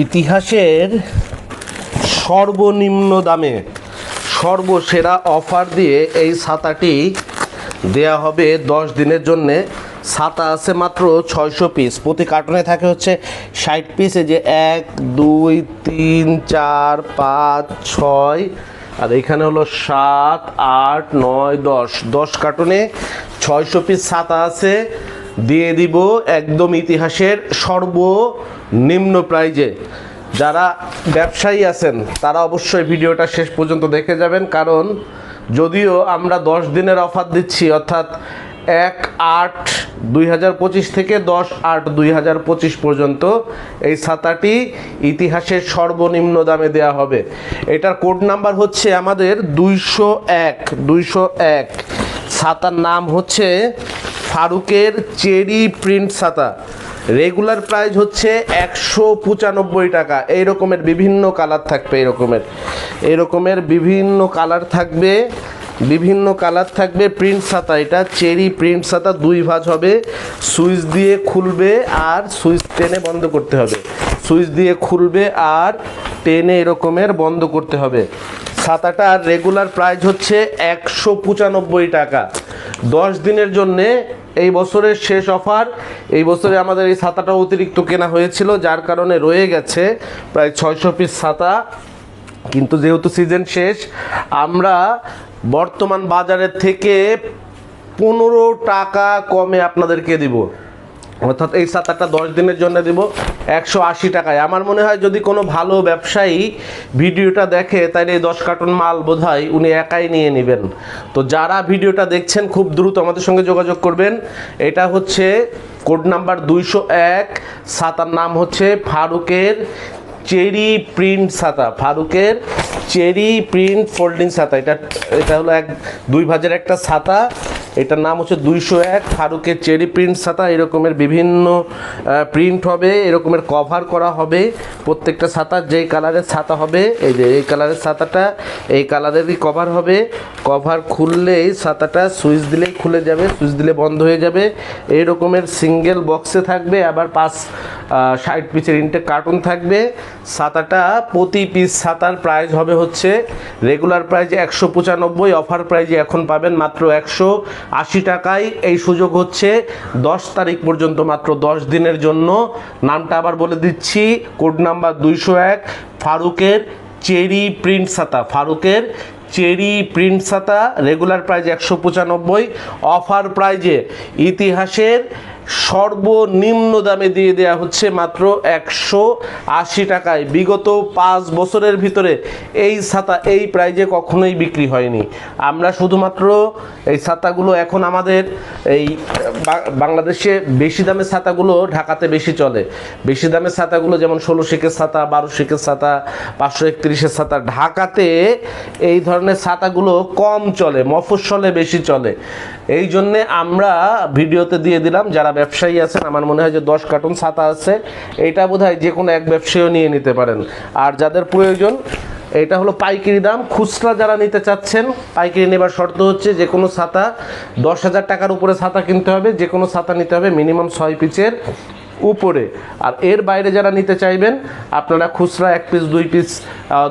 ইতিহাসের সর্বনিম্ন দামে সর্বসেরা অফার দিয়ে এই ছাতাটি দেয়া হবে দশ দিনের জন্যে। ছাতা আছে মাত্র ছয়শো পিস। প্রতি কার্টুনে থাকে হচ্ছে ষাট পিস। যে এক, দুই, তিন, চার, পাঁচ, ছয়, আর এখানে হলো সাত, আট, নয়, দশ। দশ কার্টুনে ছয়শো পিস ছাতা আছে। দিয়ে দিব একদম ইতিহাসের সর্বনিম্ন প্রাইজে। যারা ব্যবসায়ী আছেন, তারা অবশ্যই ভিডিওটা শেষ পর্যন্ত দেখে যাবেন। কারণ যদিও আমরা দশ দিনের অফার দিচ্ছি, অর্থাৎ এক আট দুই থেকে দশ আট দুই পর্যন্ত এই ছাতাটি ইতিহাসের সর্বনিম্ন দামে দেওয়া হবে। এটার কোড নাম্বার হচ্ছে আমাদের দুইশো এক দুইশো এক। ছাতার নাম হচ্ছে ফারুকের চেরি প্রিন্ট ছাতা। রেগুলার প্রাইস হচ্ছে একশো পঁচানব্বই টাকা। এই রকমের বিভিন্ন কালার থাকবে, এই রকমের। এই রকমের বিভিন্ন কালার থাকবে, বিভিন্ন কালার থাকবে প্রিন্ট ছাতা। এটা চেরি প্রিন্ট ছাতা, দুই ভাঁজ হবে। সুইচ দিয়ে খুলবে আর সুইচ টেনে বন্ধ করতে হবে। সুইচ দিয়ে খুলবে আর টেনে এরকমের বন্ধ করতে হবে। ছাতাটার রেগুলার প্রাইস হচ্ছে একশো পঁচানব্বই টাকা। দশ দিনের জন্যে এই বছরের শেষ অফার। এই বছরে আমাদের এই ছাতাটা অতিরিক্ত কেনা হয়েছিল, যার কারণে রয়ে গেছে প্রায় ছয়শো পিস ছাতা। কিন্তু যেহেতু সিজন শেষ, আমরা বর্তমান বাজারের থেকে পনেরো টাকা কমে আপনাদেরকে দিব। অর্থাৎ এই ছাতাটা দশ দিনের জন্য দিব একশো আশি টাকায়। আমার মনে হয় যদি কোনো ভালো ব্যবসায়ী ভিডিওটা দেখে তাহলে এই দশ কার্টুন মাল বোধহয় উনি একাই নিয়ে নেবেন। তো যারা ভিডিওটা দেখছেন, খুব দ্রুত আমাদের সঙ্গে যোগাযোগ করবেন। এটা হচ্ছে কোড নাম্বার দুইশো এক ছাতার নাম হচ্ছে ফারুকের চেরি প্রিন্ট ছাতা ফারুকের চেরি প্রিন্ট ফোল্ডিং ছাতা এটা এটা হলো এক, দুই ভাজের একটা ছাতা এটার নাম হচ্ছে দুইশো এক, ফারুকের চেরি প্রিন্ট ছাতা, এরকমের বিভিন্ন প্রিন্ট হবে, এরকমের কভার করা হবে প্রত্যেকটা ছাতার যেই কালারের ছাতা হবে, এই যে এই কালারের ছাতাটা, এই কালারেরই কভার হবে। কভার খুললেই ছাতাটা সুইচ দিলেই খুলে যাবে, সুইচ দিলে বন্ধ হয়ে যাবে। এই রকমের সিঙ্গেল বক্সে থাকবে, আবার পাঁচ ষাট পিসের ইনটেক কার্টুন থাকবে। ছাতাটা প্রতি পিস ছাতার প্রাইস হবে হচ্ছে রেগুলার প্রাইস একশো পঁচানব্বই অফার প্রাইজে এখন পাবেন মাত্র একশো। আশি টাকায় এই সুযোগ হচ্ছে। দশ তারিখ পর্যন্ত মাত্র দশ দিনের জন্য। নামটা আবার বলে দিচ্ছি, কোড নাম্বার দুইশো এক, ফারুকের চেরি প্রিন্ট ছাতা। ফারুকের চেরি প্রিন্ট ছাতা, রেগুলার প্রাইজ একশো পঁচানব্বই। অফার প্রাইজে ইতিহাসের সর্বনিম্ন দামে দিয়ে দেওয়া হচ্ছে মাত্র একশো আশি টাকায়। বিগত পাঁচ বছরের ভিতরে এই ছাতা এই প্রাইজে কখনোই বিক্রি হয়নি। আমরা শুধুমাত্র এই ছাতাগুলো এখন আমাদের এই বাংলাদেশে বেশি দামের ছাতাগুলো ঢাকাতে বেশি চলে। বেশি দামের ছাতাগুলো যেমন ষোলো শিকের ছাতা, বারো শিকের ছাতা, পাঁচশো একত্রিশের ছাতা, ঢাকাতে এই ধরনের ছাতাগুলো কম চলে, মফস্বলে বেশি চলে। এই জন্যে আমরা ভিডিওতে দিয়ে দিলাম, যারা ব্যবসায়ী আছেন, আমার মনে হয় যে দশ কার্টুন ছাতা আছে এটা বোধ যে কোনো এক ব্যবসায়ীও নিয়ে নিতে পারেন। আর যাদের প্রয়োজন, এটা হলো পাইকারি দাম। খুচরা যারা নিতে চাচ্ছেন, পাইকারি নেবার শর্ত হচ্ছে যে কোনো ছাতা, দশ হাজার টাকার উপরে ছাতা কিনতে হবে, যে কোনো ছাতা নিতে হবে, মিনিমাম ছয় পিচের উপরে। আর এর বাইরে যারা নিতে চাইবেন, আপনারা খুচরা এক পিস দুই পিস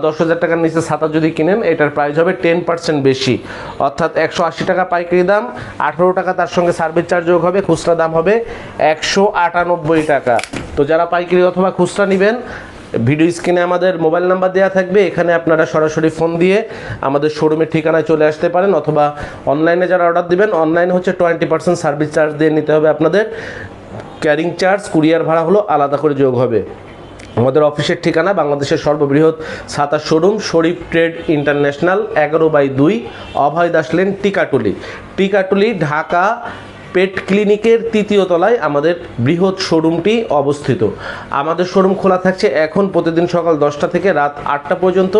দশ হাজার টাকার নিচে ছাতা যদি কিনেন, এটার প্রাইস হবে টেন পার্সেন্ট বেশি। অর্থাৎ একশো আশি টাকা পাইকারি দাম, আঠেরো টাকা তার সঙ্গে সার্ভিস চার্জ যোগ হবে, খুচরা দাম হবে একশো আটানব্বই টাকা। তো যারা পাইকারি অথবা খুচরা নেবেন, ভিডিও স্ক্রিনে আমাদের মোবাইল নাম্বার দেওয়া থাকবে, এখানে আপনারা সরাসরি ফোন দিয়ে আমাদের শোরুমের ঠিকানায় চলে আসতে পারেন, অথবা অনলাইনে যারা অর্ডার দিবেন অনলাইনে হচ্ছে টোয়েন্টি পার্সেন্ট সার্ভিস চার্জ দিয়ে নিতে হবে আপনাদের। ক্যারিং চার্জ, কুরিয়ার ভাড়া হলো আলাদা করে যোগ হবে। আমাদের অফিসের ঠিকানা বাংলাদেশের সর্ববৃহৎ ছাতা শোরুম, শরীফ ট্রেড ইন্টারন্যাশনাল, এগারো বাই দুই, অভয় দাস লেন, টিকাটুলি। টিকাটুলি, ঢাকা পেট ক্লিনিকের তৃতীয় তলায় আমাদের বৃহৎ শোরুমটি অবস্থিত। আমাদের শোরুম খোলা থাকছে এখন প্রতিদিন সকাল দশটা থেকে রাত আটটা পর্যন্ত।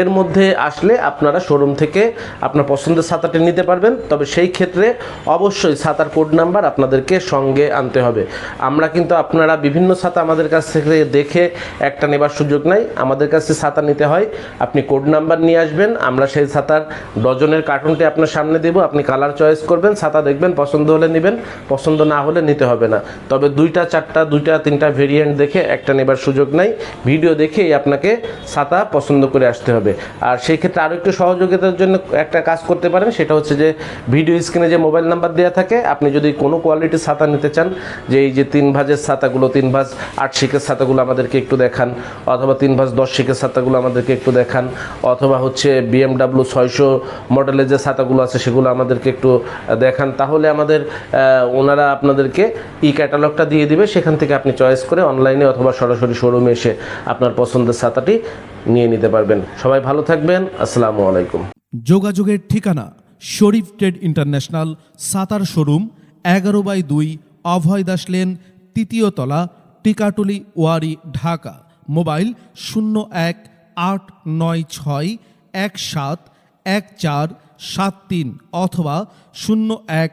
এর মধ্যে আসলে আপনারা শোরুম থেকে আপনার পছন্দের ছাতাটি নিতে পারবেন। তবে সেই ক্ষেত্রে অবশ্যই ছাতার কোড নাম্বার আপনাদেরকে সঙ্গে আনতে হবে। আমরা কিন্তু আপনারা বিভিন্ন ছাতা আমাদের কাছ থেকে দেখে একটা নেবার সুযোগ নাই। আমাদের কাছে ছাতা নিতে হয়। আপনি কোড নাম্বার নিয়ে আসবেন। আমরা সেই ছাতার ডজনের কার্টুনটি আপনার সামনে দেব। আপনি কালার চয়েস করবেন। ছাতা দেখবেন, পছন্দ হলে নেবেন, পছন্দ না হলে নিতে হবে না। তবে দুইটা, চারটা, দুইটা, তিনটা ভেরিয়েন্ট দেখে একটা নেবার সুযোগ নাই। ভিডিও দেখেই আপনাকে ছাতা পছন্দ করে আসতে হবে। আর সেই ক্ষেত্রে আরও একটু সহযোগিতার জন্য একটা কাজ করতে পারেন, সেটা হচ্ছে যে ভিডিও স্ক্রিনে যে মোবাইল নাম্বার দেওয়া থাকে, আপনি যদি কোনো কোয়ালিটির ছাতা নিতে চান, যে এই যে তিন ভাজের ছাতাগুলো, তিন ভাজ আট শিকের ছাতাগুলো আমাদেরকে একটু দেখান, অথবা তিন ভাজ দশ শিকের ছাতাগুলো আমাদেরকে একটু দেখান, অথবা হচ্ছে বিএমডাব্লিউ ছয়শো মডেলের যে ছাতাগুলো আছে, সেগুলো আমাদেরকে একটু দেখান, তাহলে আমাদের ওনারা আপনাদেরকে ই ক্যাটালগটা দিয়ে দিবে। সেখান থেকে আপনি চয়েস করে অনলাইনে অথবা সরাসরি শোরুমে এসে আপনার পছন্দের ছাতাটি নিয়ে নিতে পারবেন। সবাই ভালো থাকবেন। আসসালামু আলাইকুম। যোগাযোগের ঠিকানা শরীফ ট্রেড ইন্টারন্যাশনাল সাতার শোরুম এগারো বাই দুই অভয় দাস লেন তৃতীয় তলা, টিকাটুলি, ওয়ারি, ঢাকা। মোবাইল শূন্য এক আট নয় ছয় এক সাত এক চার সাত তিন অথবা শূন্য এক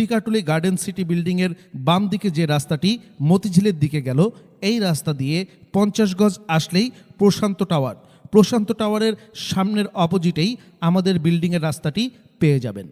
টিকাটুলি গার্ডেন সিটি বিল্ডিংয়ের বাম দিকে যে রাস্তাটি মতিঝিলের দিকে গেল, এই রাস্তা দিয়ে পঞ্চাশ গজ আসলেই প্রশান্ত টাওয়ার। প্রশান্ত টাওয়ারের সামনের অপোজিটেই আমাদের বিল্ডিংয়ের রাস্তাটি পেয়ে যাবেন।